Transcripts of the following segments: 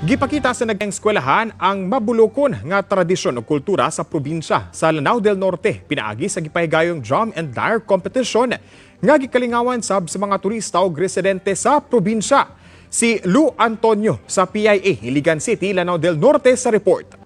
Gipakita sa naging eskwelahan ang mabulokon nga tradisyon o kultura sa probinsya sa Lanao del Norte. Pinaagi sa gipahigayong drum and lyre competition nga gikalingawan sab sa mga turista o residente sa probinsya. Si Lou Antonio sa PIA Iligan City, Lanao del Norte sa report.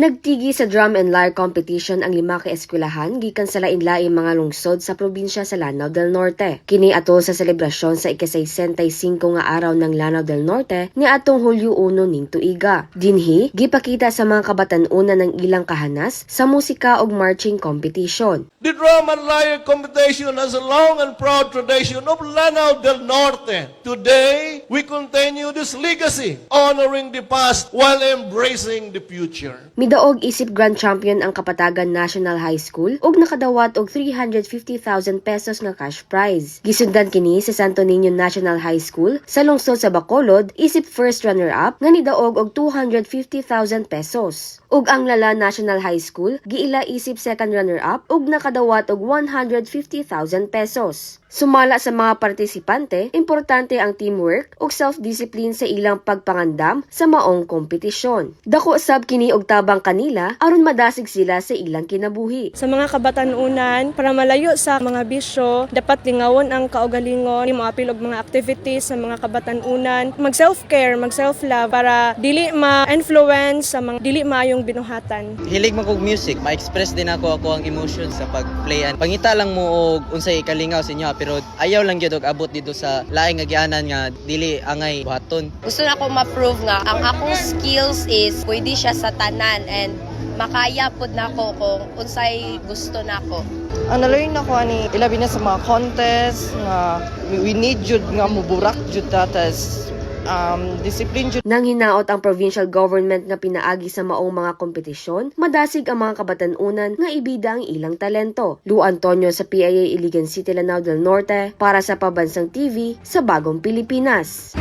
Nagtigi sa drum and lyre competition ang lima ka eskwelahan gikan sa lain-laing mga lungsod sa probinsya sa Lanao del Norte. Kini atol sa selebrasyon sa ika-65 nga araw ng Lanao del Norte ni atong Hulyo 1 ning tuiga. Dinhi gipakita sa mga kabatan-una ng ilang kahanas sa musika ug marching competition. The Drum and Lyre Competition has a long and proud tradition of Lanao del Norte. Today, we continue this legacy, honoring the past while embracing the future. Midaog isip grand champion ang Kapatagan National High School ug nakadawat og 350,000 pesos nga cash prize. Gisundan kini sa Santo Niño National High School sa lungsod sa Bacolod isip first runner-up nga nidaog og 250,000 pesos. Ug ang Lala National High School giila isip second runner-up ug nakadawat og 150,000 pesos. Sumala sa mga partisipante, importante ang teamwork ug self-discipline sa ilang pagpangandam sa maong kompetisyon. Dako sab kini og tabang kanila aron madasig sila sa ilang kinabuhi. Sa mga kabatanunan, para malayo sa mga bisyo, dapat lingawon ang kaugalingon, ni moapil og mga activities sa mga kabatanunan, mag self-care, mag self-love para dili ma-influence sa mga dili maayong binuhatan. Hilig man kog music, ma-express din ako ako ang emotions sa pag-playan. Pangita lang mo og unsay kalingaw sa inyo pero ayaw lang gyud og abot dito sa laing nga gianan nga dili angay buhaton. gusto na ko ma-prove nga ang akong skills is pwede siya sa tanan and makaya pud na ko kung unsay gusto na ko. ang nalayon ako ani ilabi na sa mga contest nga we- need jud nga muburak jud tatas um, discipline jud Nang hinaot ang provincial government nga pinaagi sa maong mga kompetisyon, madasig ang mga kabatanunan nga ibida ang ilang talento. Lu Antonio sa PIA Iligan City, Lanao del Norte para sa Pabansang TV sa Bagong Pilipinas.